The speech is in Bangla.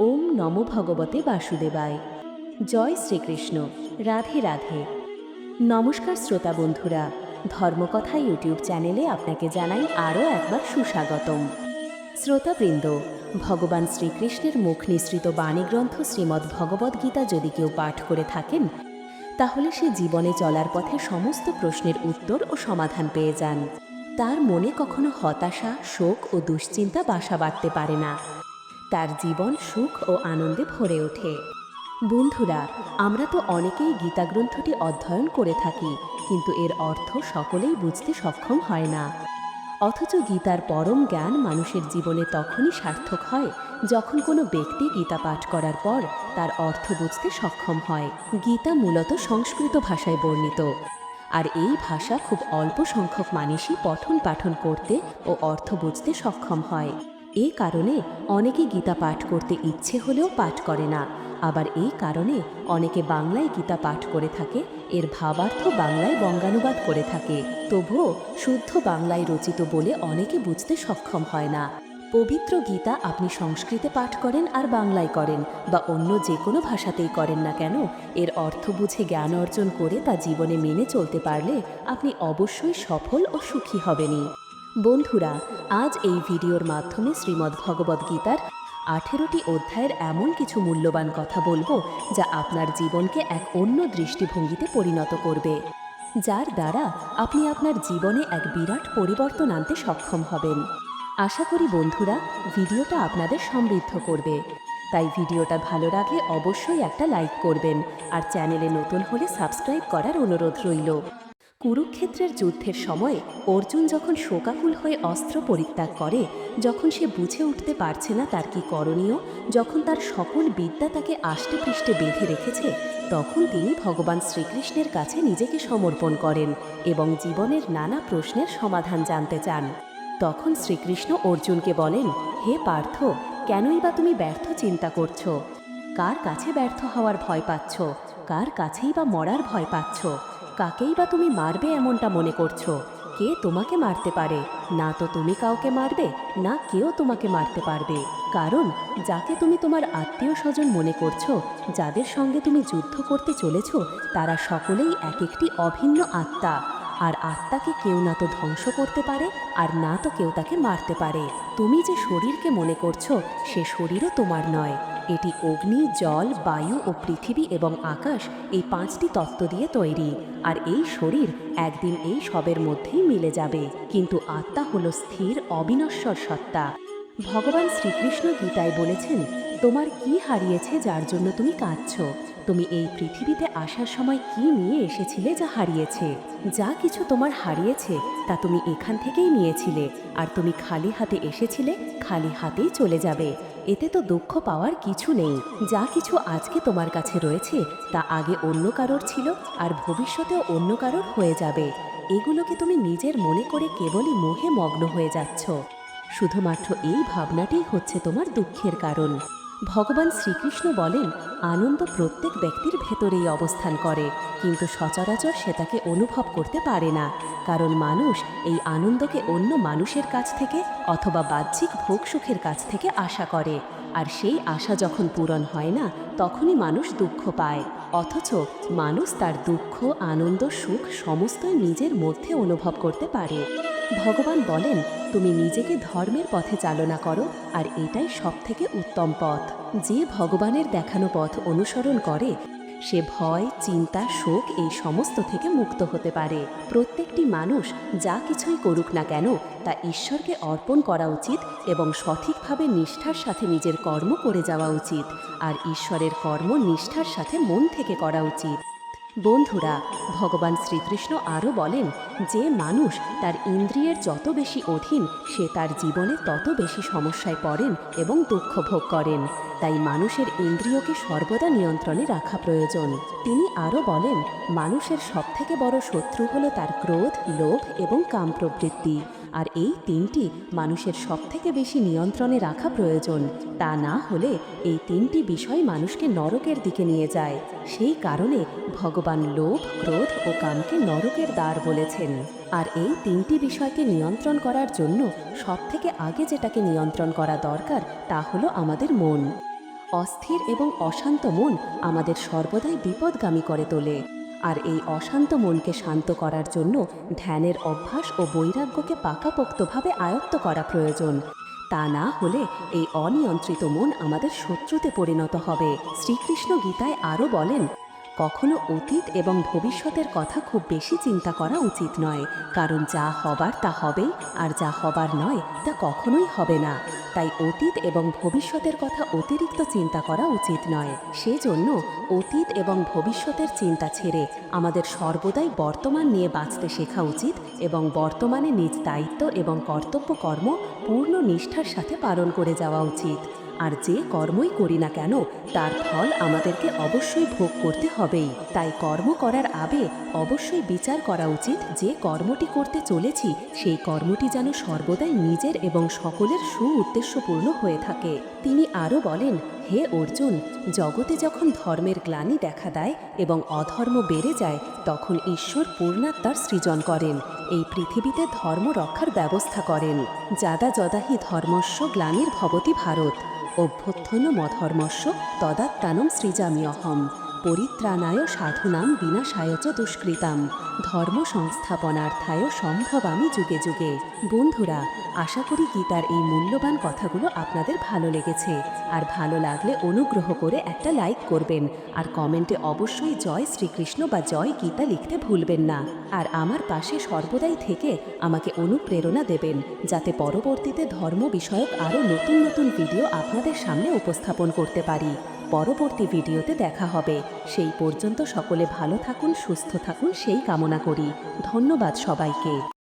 ওম নম ভগবতে বাসুদেবায়। জয় শ্রীকৃষ্ণ। রাধে রাধে। নমস্কার শ্রোতা বন্ধুরা। ধর্মকথা ইউটিউব চ্যানেলে আপনাকে জানাই আরও একবার সুস্বাগতম। শ্রোতাবৃন্দ, ভগবান শ্রীকৃষ্ণের মুখ নিঃসৃত বাণীগ্রন্থ শ্রীমদ্ ভগবদ্গীতা যদি কেউ পাঠ করে থাকেন, তাহলে সে জীবনে চলার পথে সমস্ত প্রশ্নের উত্তর ও সমাধান পেয়ে যান। তার মনে কখনো হতাশা, শোক ও দুশ্চিন্তা বাসা বাঁধতে পারে না। তার জীবন সুখ ও আনন্দে ভরে ওঠে। বন্ধুরা, আমরা তো অনেকেই গীতা গ্রন্থটি অধ্যয়ন করে থাকি, কিন্তু এর অর্থ সকলেই বুঝতে সক্ষম হয় না। অথচ গীতার পরম জ্ঞান মানুষের জীবনে তখনই সার্থক হয়, যখন কোনো ব্যক্তি গীতা পাঠ করার পর তার অর্থ বুঝতে সক্ষম হয়। গীতা মূলত সংস্কৃত ভাষায় বর্ণিত। আর এই ভাষা খুব অল্প সংখ্যক মানুষই পঠন পাঠন করতে ও অর্থ বুঝতে সক্ষম হয়। এই কারণে অনেকে গীতা পাঠ করতে ইচ্ছে হলেও পাঠ করে না। আবার এই কারণে অনেকে বাংলায় গীতা পাঠ করে থাকে, এর ভাবার্থ বাংলায় বঙ্গানুবাদ করে থাকে। তবুও শুদ্ধ বাংলায় রচিত বলে অনেকে বুঝতে সক্ষম হয় না। পবিত্র গীতা আপনি সংস্কৃতে পাঠ করেন আর বাংলায় করেন, বা অন্য যে কোনো ভাষাতেই করেন না কেন, এর অর্থ বুঝে জ্ঞান অর্জন করে তা জীবনে মেনে চলতে পারলে আপনি অবশ্যই সফল ও সুখী হবেনই। বন্ধুরা, আজ এই ভিডিওর মাধ্যমে শ্রীমদ্ ভগবদ্ গীতার আঠেরোটি অধ্যায়ের এমন কিছু মূল্যবান কথা বলব যা আপনার জীবনকে এক অন্য দৃষ্টিভঙ্গিতে পরিণত করবে, যার দ্বারা আপনি আপনার জীবনে এক বিরাট পরিবর্তন আনতে সক্ষম হবেন। আশা করি বন্ধুরা, ভিডিওটা আপনাদের সমৃদ্ধ করবে। তাই ভিডিওটা ভালো লাগলে অবশ্যই একটা লাইক করবেন, আর চ্যানেলে নতুন হলে সাবস্ক্রাইব করার অনুরোধ রইল। কুরুক্ষেত্রের যুদ্ধের সময় অর্জুন যখন শোকাকুল হয়ে অস্ত্র পরিত্যাগ করে, যখন সে বুঝে উঠতে পারছে না তার কি করণীয়, যখন তার সকল বিদ্যা তাকে আষ্টে পৃষ্ঠে বেঁধে রেখেছে, তখন তিনি ভগবান শ্রীকৃষ্ণের কাছে নিজেকে সমর্পণ করেন এবং জীবনের নানা প্রশ্নের সমাধান জানতে চান। তখন শ্রীকৃষ্ণ অর্জুনকে বলেন, হে পার্থ, কেনই বা তুমি ব্যর্থ চিন্তা করছ? কার কাছে ব্যর্থ হওয়ার ভয় পাচ্ছ? কার কাছেই বা মরার ভয় পাচ্ছ? কাকেই বা তুমি মারবে এমনটা মনে করছ? কে তোমাকে মারতে পারে? না তো তুমি কাউকে মারবে, না কেউ তোমাকে মারতে পারবে। কারণ, যাকে তুমি তোমার আত্মীয় স্বজন মনে করছ, যাদের সঙ্গে তুমি যুদ্ধ করতে চলেছ, তারা সকলেই এক একটি অভিন্ন আত্মা। আর আত্মাকে কেউ না তো ধ্বংস করতে পারে, আর না তো কেউ তাকে মারতে পারে। তুমি যে শরীরকে মনে করছ, সে শরীরও তোমার নয়। এটি অগ্নি, জল, বায়ু ও পৃথিবী এবং আকাশ এই পাঁচটি তত্ত্ব দিয়ে তৈরি। আর এই শরীর একদিন এই সবের মধ্যেই মিলে যাবে। কিন্তু আত্মা হলো স্থির, অবিনশ্বর সত্তা। ভগবান শ্রীকৃষ্ণ গীতায় বলেছেন, তোমার কি হারিয়েছে যার জন্য তুমি কাঁদছ? তুমি এই পৃথিবীতে আসার সময় কি নিয়ে এসেছিলে যা হারিয়েছে? যা কিছু তোমার হারিয়েছে, তা তুমি এখান থেকেই নিয়েছিলে। আর তুমি খালি হাতে এসেছিলে, খালি হাতেই চলে যাবে। এতে তো দুঃখ পাওয়ার কিছু নেই। যা কিছু আজকে তোমার কাছে রয়েছে, তা আগে অন্য কারোর ছিল আর ভবিষ্যতেও অন্য কারোর হয়ে যাবে। এগুলোকে তুমি নিজের মনে করে কেবলই মোহে মগ্ন হয়ে যাচ্ছ। শুধুমাত্র এই ভাবনাটাই হচ্ছে তোমার দুঃখের কারণ। ভগবান শ্রীকৃষ্ণ বলেন, আনন্দ প্রত্যেক ব্যক্তির ভেতরেই অবস্থান করে, কিন্তু সচরাচর সে তাকে অনুভব করতে পারে না, কারণ মানুষ এই আনন্দকে অন্য মানুষের কাছ থেকে অথবা বাহ্যিক ভোগ সুখের কাছ থেকে আশা করে, আর সেই আশা যখন পূরণ হয় না, তখনই মানুষ দুঃখ পায়, অথচ মানুষ তার দুঃখ, আনন্দ, সুখ সমস্তই নিজের মধ্যে অনুভব করতে পারে। ভগবান বলেন, তুমি নিজেকে ধর্মের পথে চালনা করো, আর এটাই সব থেকে উত্তম পথ। যে ভগবানের দেখানো পথ অনুসরণ করে, সে ভয়, চিন্তা, শোক এই সমস্ত থেকে মুক্ত হতে পারে। প্রত্যেকটি মানুষ যা কিছুই করুক না কেন, তা ঈশ্বরকে অর্পণ করা উচিত এবং সঠিকভাবে নিষ্ঠার সাথে নিজের কর্ম করে যাওয়া উচিত। আর ঈশ্বরের কর্ম নিষ্ঠার সাথে মন থেকে করা উচিত। বন্ধুরা, ভগবান শ্রীকৃষ্ণ আরও বলেন যে মানুষ তার ইন্দ্রিয়ের যত বেশি অধীন, সে তার জীবনে তত বেশি সমস্যায় পড়েন এবং দুঃখ ভোগ করেন। তাই মানুষের ইন্দ্রিয়কে সর্বদা নিয়ন্ত্রণে রাখা প্রয়োজন। তিনি আরও বলেন, মানুষের সবথেকে বড় শত্রু হলো তার ক্রোধ, লোভ এবং কাম প্রবৃত্তি আর এই তিনটি মানুষের সবথেকে বেশি নিয়ন্ত্রণে রাখা প্রয়োজন। তা না হলে এই তিনটি বিষয় মানুষকে নরকের দিকে নিয়ে যায়। সেই কারণে ভগবান লোভ, ক্রোধ ও কামকে নরকের দ্বার বলেছেন। আর এই তিনটি বিষয়কে নিয়ন্ত্রণ করার জন্য সবথেকে আগে যেটাকে নিয়ন্ত্রণ করা দরকার তা হলো আমাদের মন। অস্থির এবং অশান্ত মন আমাদের সর্বদাই বিপদগামী করে তোলে। আর এই অশান্ত মনকে শান্ত করার জন্য ধ্যানের অভ্যাস ও বৈরাগ্যকে পাকাপোক্তভাবে আয়ত্ত করা প্রয়োজন। তা না হলে এই অনিয়ন্ত্রিত মন আমাদের শত্রুতে পরিণত হবে। শ্রীকৃষ্ণ গীতায় আরও বলেন কখনো অতীত এবং ভবিষ্যতের কথা খুব বেশি চিন্তা করা উচিত নয়, কারণ যা হবার তা হবে আর যা হবার নয় তা কখনোই হবে না। তাই অতীত এবং ভবিষ্যতের কথা অতিরিক্ত চিন্তা করা উচিত নয়। সেজন্য অতীত এবং ভবিষ্যতের চিন্তা ছেড়ে আমাদের সর্বদাই বর্তমান নিয়ে বাঁচতে শেখা উচিত এবং বর্তমানে নিজ দায়িত্ব এবং কর্তব্য কর্ম পূর্ণ নিষ্ঠার সাথে পালন করে যাওয়া উচিত। আর যে কর্মই করি না কেন, তার ফল আমাদেরকে অবশ্যই ভোগ করতে হবেই। তাই কর্ম করার আগে অবশ্যই বিচার করা উচিত যে কর্মটি করতে চলেছি, সেই কর্মটি যেন সর্বদাই নিজের এবং সকলের সু উদ্দেশ্যপূর্ণ হয়ে থাকে। তিনি আরও বলেন, হে অর্জুন, জগতে যখন ধর্মের গ্লানি দেখা দেয় এবং অধর্ম বেড়ে যায়, তখন ঈশ্বর পূর্ণাত্মার সৃজন করেন। এই পৃথিবীতে ধর্ম রক্ষার ব্যবস্থা করেন। যাদা যদাহি ধর্মস্য গ্লানির ভবতি ভারত। অভ্যুত্থন মধর্মস্য সৃজামি সৃজাম্যহম পরিত্রাণায় সাধুনাম বিনাশায় চ দুষ্কৃতাম, ধর্ম সংস্থাপনার্থায় সম্ভবামি যুগে যুগে। বন্ধুরা, আশা করি গীতার এই মূল্যবান কথাগুলো আপনাদের ভালো লেগেছে। আর ভালো লাগলে অনুগ্রহ করে একটা লাইক করবেন। আর কমেন্টে অবশ্যই জয় শ্রীকৃষ্ণ বা জয় গীতা লিখতে ভুলবেন না। আর আমার পাশে সর্বদাই থেকে আমাকে অনুপ্রেরণা দেবেন, যাতে পরবর্তীতে ধর্ম বিষয়ক আরও নতুন নতুন ভিডিও আপনাদের সামনে উপস্থাপন করতে পারি। পরবর্তী ভিডিওতে দেখা হবে। সেই পর্যন্ত সকলে ভালো থাকুন, সুস্থ থাকুন, সেই কামনা করি। ধন্যবাদ সবাইকে।